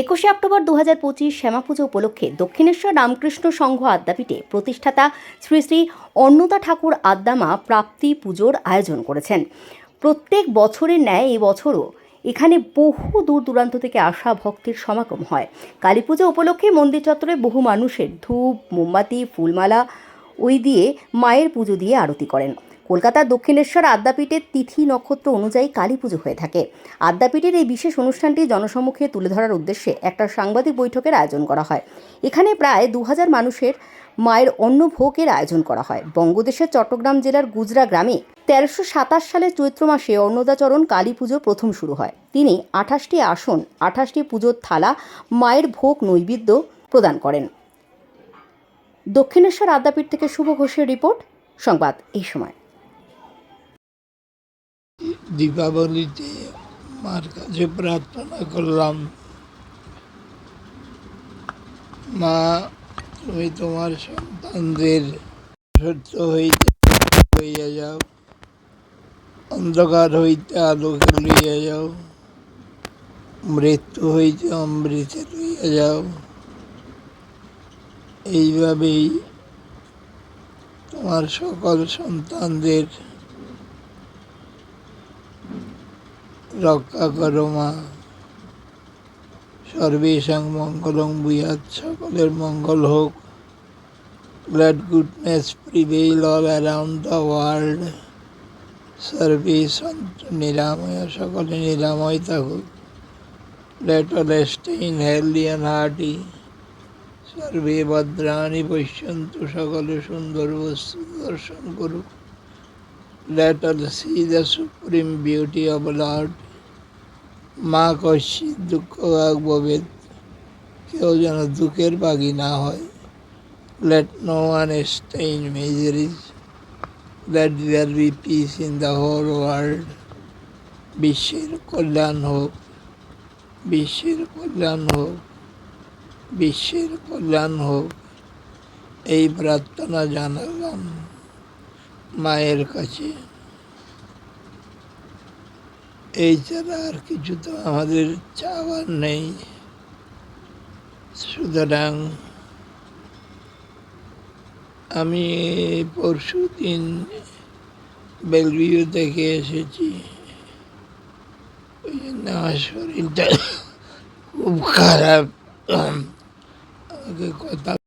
একুশে অক্টোবর দু হাজার পঁচিশ শ্যামা পুজো উপলক্ষে দক্ষিণেশ্বর রামকৃষ্ণ সংঘ আদ্যাপীঠে প্রতিষ্ঠাতা শ্রী শ্রী অন্নদা ঠাকুর আদ্যামা প্রাপ্তি পুজোর আয়োজন করেছেন। প্রত্যেক বছরের ন্যায় এই বছরও এখানে বহু দূর দূরান্ত থেকে আসা ভক্তের সমাগম হয়। কালী পুজো উপলক্ষে মন্দির চত্বরে বহু মানুষের ধূপ, মোমবাতি, ফুলমালা ওই দিয়ে মায়ের পুজো দিয়ে আরতি করেন। কলকাতার দক্ষিণেশ্বর আদ্যাপীঠের তিথি নক্ষত্র অনুযায়ী কালী পুজো হয়ে থাকে। আদ্যাপীঠের এই বিশেষ অনুষ্ঠানটি জনসম্মুখে তুলে ধরার উদ্দেশ্যে একটা সাংবাদিক বৈঠকের আয়োজন করা হয়। এখানে প্রায় দু হাজার মানুষের মায়ের অন্নভোগের আয়োজন করা হয়। বঙ্গদেশের চট্টগ্রাম জেলার গুজরা গ্রামে তেরোশো সাতাশ সালের চৈত্র মাসে অন্নদাচরণ কালী পুজো প্রথম শুরু হয়। তিনি আঠাশটি আসন, আঠাশটি পুজোর থালা, মায়ের ভোগ নৈবেদ্য প্রদান করেন। দক্ষিণেশ্বর আদ্যাপীঠ থেকে শুভ ঘোষের রিপোর্ট, সংবাদ এই সময়। দীপাবলিতে মার কাছে প্রার্থনা করলাম, মা, তুমি তোমার সন্তানদের সত্য হইতে লইয়া যাও, অন্ধকার হইতে আলোকে লইয়া যাও, মৃত্যু হইতে অমৃতে লইয়া যাও। এইভাবেই তোমার সকল সন্তানদের রক্ষা করো মা সর্বেশাং মঙ্গলং বুয়াদ সকলের মঙ্গল হোক। Glad goodness prevail all around the world সর্বে সন্ত নিরাময়, সকলে নিরাময় থাকুক। Let all stay in healthy and hearty সর্বে ভদ্রাণি বৈষ্যন্ত সকলে সুন্দর বস্তু দর্শন করুক। Let all see the supreme beauty of lord মা কশ্চিৎ দুঃখ ভবেদ কেউ যেন দুঃখের বাগি না হয়। No one stay in miseries. Let there be peace in the whole world. বিশ্বের কল্যাণ হোক বিশ্বের কল্যাণ হোক বিশ্বের কল্যাণ হোক এই প্রার্থনা জানালাম মায়ের কাছে। এই ছাড়া আর কিছু তো আমাদের চাওয়ার নেই। সুতরাং আমি পরশু দিন বেলভিউ থেকে এসেছি। ওই জন্য আমার শরীরটা খুব খারাপ। আমাকে কথা